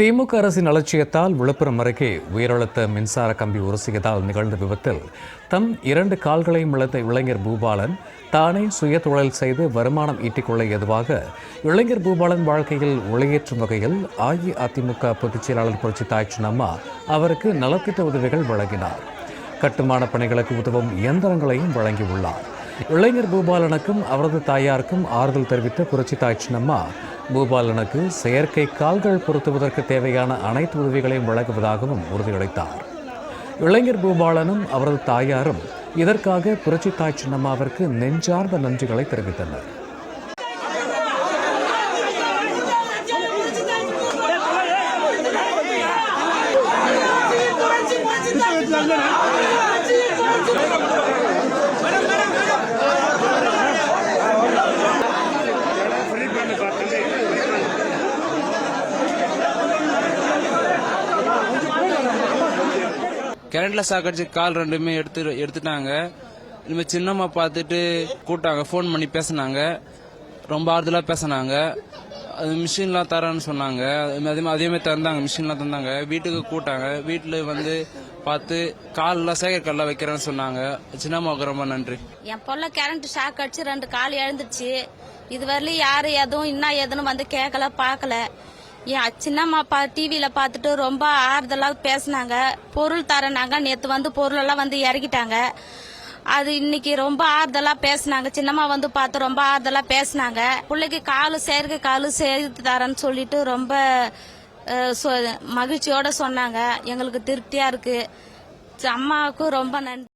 திமுக அரசின் அலட்சியத்தால் விழுப்புரம் அருகே உயரழுத்த மின்சார கம்பி உரசியதால் நிகழ்ந்த விபத்தில் தம் இரண்டு கால்களையும் இழந்த இளைஞர் பூபாலன் தானே சுய தொழில் செய்து வருமானம் ஈட்டிக்கொள்ள ஏதுவாக இளைஞர் பூபாலன் வாழ்க்கையில் ஒளியேற்றும் வகையில் அஇஅதிமுக பொதுச் செயலாளர் புரட்சி தாய்ச்சினம்மா அவருக்கு நலத்திட்ட உதவிகள் வழங்கினார். கட்டுமான பணிகளுக்கு உதவும் இயந்திரங்களையும் வழங்கியுள்ளார். இளைஞர் பூபாலனுக்கும் அவரது தாயாருக்கும் ஆறுதல் தெரிவித்த புரட்சி தாய்ச்சினம்மா பூபாலனுக்கு செயற்கை கால்கள் பொருத்துவதற்கு தேவையான அனைத்து உதவிகளையும் வழங்குவதாகவும் உறுதியளித்தார். இளைஞர் பூபாலனும் அவரது தாயாரும் இதற்காக புரட்சி தாய் சின்னம்மாவிற்கு நெஞ்சார்ந்த நன்றிகளை தெரிவித்தனர். கரண்ட்ல சாக்கடிச்சு கால் ரெண்டுமே எடுத்து எடுத்துட்டாங்க. இனிமேல் சின்னம்மா பார்த்துட்டு கூப்பிட்டாங்க. ஃபோன் பண்ணி பேசினாங்க. ரொம்ப ஆறுதலாக பேசினாங்க. அது மிஷின்லாம் தரேன்னு சொன்னாங்க. அதே மாதிரி அதே மாதிரி தந்தாங்க. மிஷின்லாம் தந்தாங்க. வீட்டுக்கு கூட்டாங்க வீட்டில் வந்து பார்த்து காலெல்லாம் சேகர் வைக்கிறேன்னு சொன்னாங்க. சின்னம்மாவுக்கு ரொம்ப நன்றி. என் பொல்ல கரண்ட் ஷாக் அடிச்சு ரெண்டு கால் எழுந்துச்சு இதுவரையிலும் யாரும் எதுவும் இன்னும் ஏதுன்னு வந்து கேட்கல பார்க்கல. என் சின்னம்மா பா டிவியில பார்த்துட்டு ரொம்ப ஆறுதலா பேசினாங்க. பொருள் தரேனாங்க நேத்து வந்து பொருள் எல்லாம் வந்து இறக்கிட்டாங்க. அது இன்னைக்கு ரொம்ப ஆறுதலா பேசினாங்க. சின்னம்மா வந்து பார்த்து ரொம்ப ஆறுதலா பேசினாங்க. பிள்ளைக்கு காலு செயற்கை காலு சேர்த்து தரேன்னு சொல்லிட்டு ரொம்ப சொ- மகிழ்ச்சியோட சொன்னாங்க. எங்களுக்கு திருப்தியா இருக்கு. அம்மாவுக்கும் ரொம்ப நன்றி.